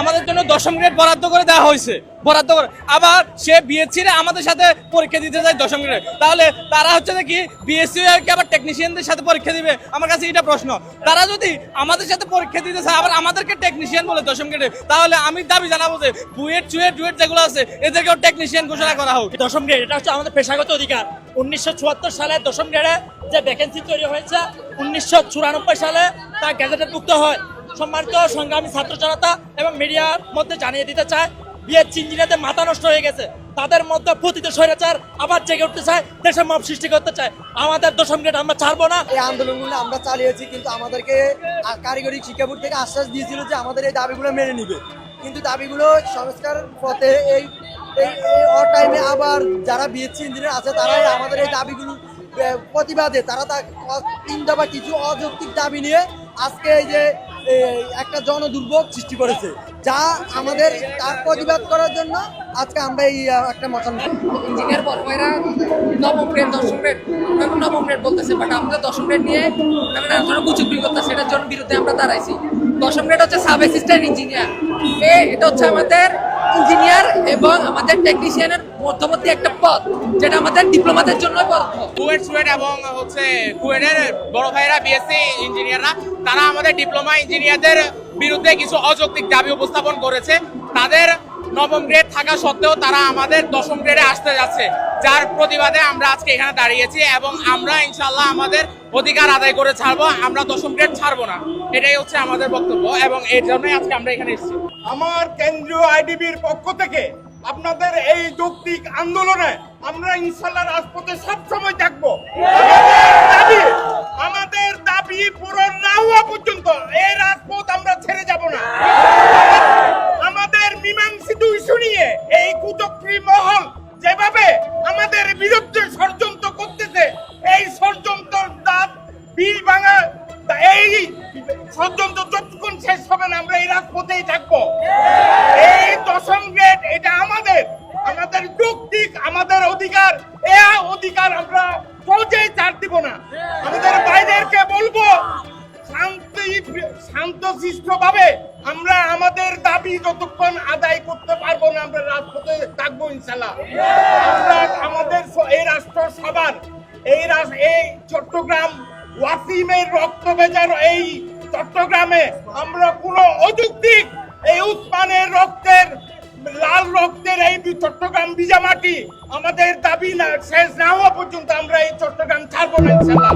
আমাদের জন্য দশম গ্রেড বরাদ্দ করে দেওয়া হয়েছে। বরাদ্দ করে আবার সে বিএসসি রে আমাদের সাথে পরীক্ষা দিতে যায় দশম গ্রেড। তাহলে তারা হচ্ছে কি বিএসসি কি আবার টেকনিশিয়ানদের সাথে পরীক্ষা দিবে? আমার কাছে এটা প্রশ্ন। তারা যদি আমাদের সাথে পরীক্ষা দিতে চায়, আবার আমাদেরকে টেকনিশিয়ান বলে দশম গ্রেডে, তাহলে আমি দাবি জানাব যে বুয়েট, চুয়েট ডুয়েট যেগুলো আছে, এদেরকেও টেকনিশিয়ান ঘোষণা করা হোক। দশম গ্রেড, এটা হচ্ছে আমাদের পেশাগত অধিকার। উনিশশো চুয়াত্তর সালে দশম গ্রেডে যে ভ্যাকেন্সি তৈরি হয়েছে, উনিশশো চুরানব্বই সালে তা গ্যাজেটে মুক্ত হয়। সম্মানিত সংগ্রামী ছাত্র জনতা এবং মিডিয়ার মধ্যে জানিয়ে দিতে চায় বিয়ের ইঞ্জিনিয়ারদের মাথা নষ্ট হয়ে গেছে। তাদের মধ্যে প্রতিটি স্বৈরাচার আবার জেগে উঠতে চায় দেশে মব সৃষ্টি করতে চায়। আমাদের দশম গ্রেড আমরা ছাড়বো না। এই আন্দোলনগুলো আমরা চালিয়েছি, কিন্তু আমাদেরকে কারিগরি শিক্ষা বোর্ড থেকে আশ্বাস দিয়েছিল যে আমাদের এই দাবিগুলো মেনে নিবে। কিন্তু দাবিগুলো সংস্কার পথে এই টাইমে আবার যারা বিএসসি ইঞ্জিনিয়ার আছে, তারাই আমাদের এই দাবিগুলো প্রতিবাদে তারা তা অ- তিন দফা কিছু অযৌক্তিক দাবি নিয়ে আজকে এই যে একটা জনদুর্ভোগ সৃষ্টি করেছে, যা আমাদের তার প্রতিবাদ করার জন্য আজকে আমরা এই একটা মতামত ইঞ্জিনিয়ার বড় ভাইরা নবম গ্রেড দশম গ্রেড নবম গ্রেড বলতেছে বাট আমরা দশম গ্রেড নিয়ে জন্য কুচুকরি করতে সেটার জন্য বিরুদ্ধে আমরা দাঁড়াইছি। দশম গ্রেড হচ্ছে সাব অ্যাসিস্ট্যান্ট ইঞ্জিনিয়ার এটা হচ্ছে আমাদের ইঞ্জিনিয়ার এবং আমাদের টেকনিশিয়ানের মধ্যবর্তী একটা পদ, যেটা আমাদের ডিপ্লোমাদের জন্য কুয়েট, সুয়েট এবং হচ্ছে কুয়েটের বড় ভাইরা বিএসসি ইঞ্জিনিয়াররা, তারা আমাদের ডিপ্লোমা ইঞ্জিনিয়ারদের বিরুদ্ধে কিছু অযৌক্তিক দাবি উপস্থাপন করেছে। তাদের নবম গ্রেড থাকা সত্ত্বেও তারা আমাদের দশম গ্রেডে আসতে যাচ্ছে, যার প্রতিবাদে আমরা আজকে এখানে দাঁড়িয়েছি এবং আমরা ইনশাল্লাহ আমাদের অধিকার আদায় করে ছাড়বো, আমরা দশম গ্রেড ছাড়বো না। এটাই হচ্ছে আমাদের বক্তব্য এবং এর জন্যই আজকে আমরা এখানে এসেছি। আমার কেন্দ্রীয় আইডিবির পক্ষ থেকে আপনাদের এই যৌক্তিক আন্দোলনে আমরা ইনশাল্লাহ রাজপথে সবসময় থাকব। যেভাবে আমাদের বিরুদ্ধে ষড়যন্ত্র করতেছে, এই ষড়যন্ত্র দাঁত বীর ভাঙা এই ষড়যন্ত্র যতক্ষণ শেষ হবে না, আমরা এই রাজপথেই থাকব। এই দশম গ্রেড এটা আমাদের আমাদের যৌক্তিক, আমাদের অধিকার। এ অধিকার আমরা সহজেই ছাড় দিব না। আমাদের বাইরেরকে বলব, শান্তি শান্ত ভাবে আমরা আমাদের দাবি যতক্ষণ আদায় করতে পারব না, আমরা থাকব ইনশাল্লাহ। আমরা আমাদের এই রাষ্ট্র সবার, এই এই চট্টগ্রাম ওয়াসিমের রক্ত ভেজার এই চট্টগ্রামে আমরা কোনো অযৌক্তিক এই উসমানের রক্তের, লাল রক্তের এই চট্টগ্রাম বিজামাটি আমাদের দাবি না, শেষ না হওয়া পর্যন্ত আমরা এই চট্টগ্রাম ছাড়বো না ইনশাল্লাহ।